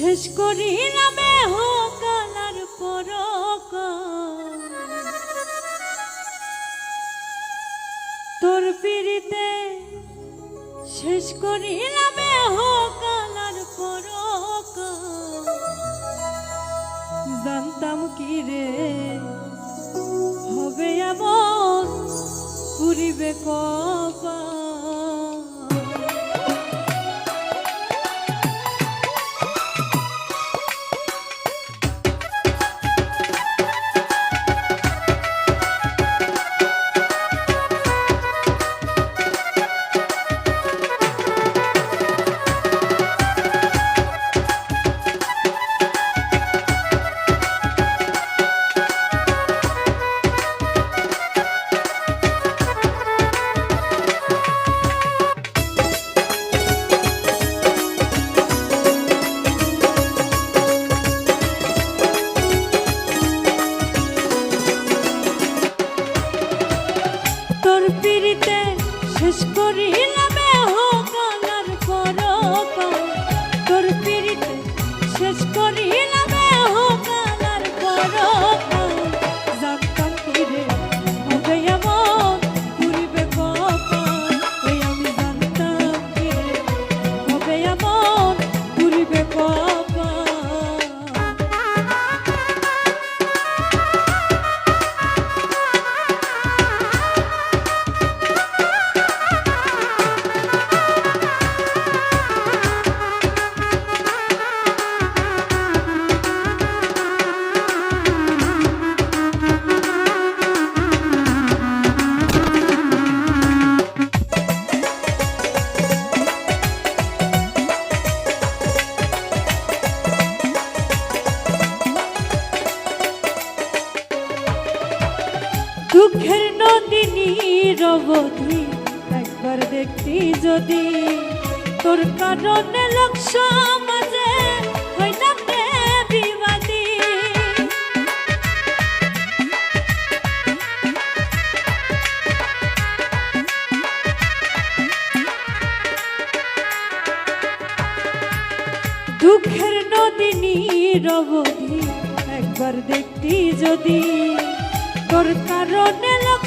শেষ করি করিলামে হোকালার পরক। তোর পিড়িতে শেষ করি করিলামে হোকালার পরক। জানতাম কি রে, হবে এমন পুরিবে কবা দুঃখের নদিনী রবধি একবার দেখতি যদি তোর কারণে লোক সমাজে হইলাম রে বিবাদী? দুঃখের নদিনী রবধি একবার দেখতি যদি তোর কারণে লোক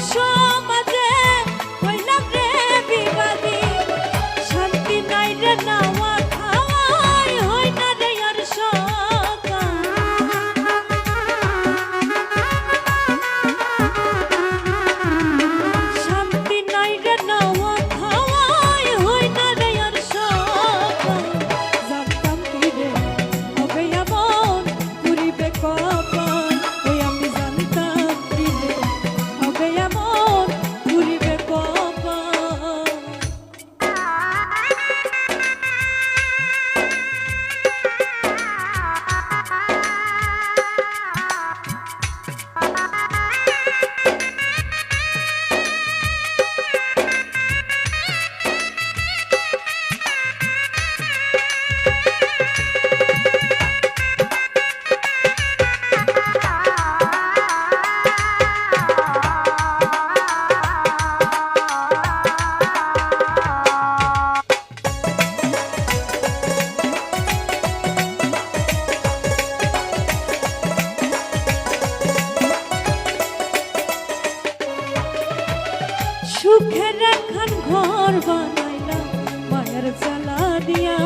সুখের একখান ঘর বানাইলাম, মায়ের জ্বালা দিয়া।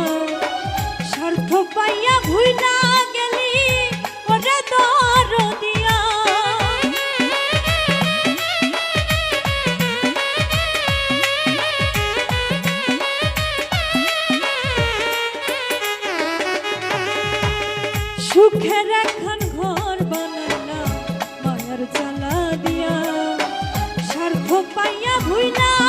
স্বার্থ পাইয়া ভুইলা গেলি, ওরে দর দিয়া। সুখের একখান স্বার্থ পাইয়া ভুইলা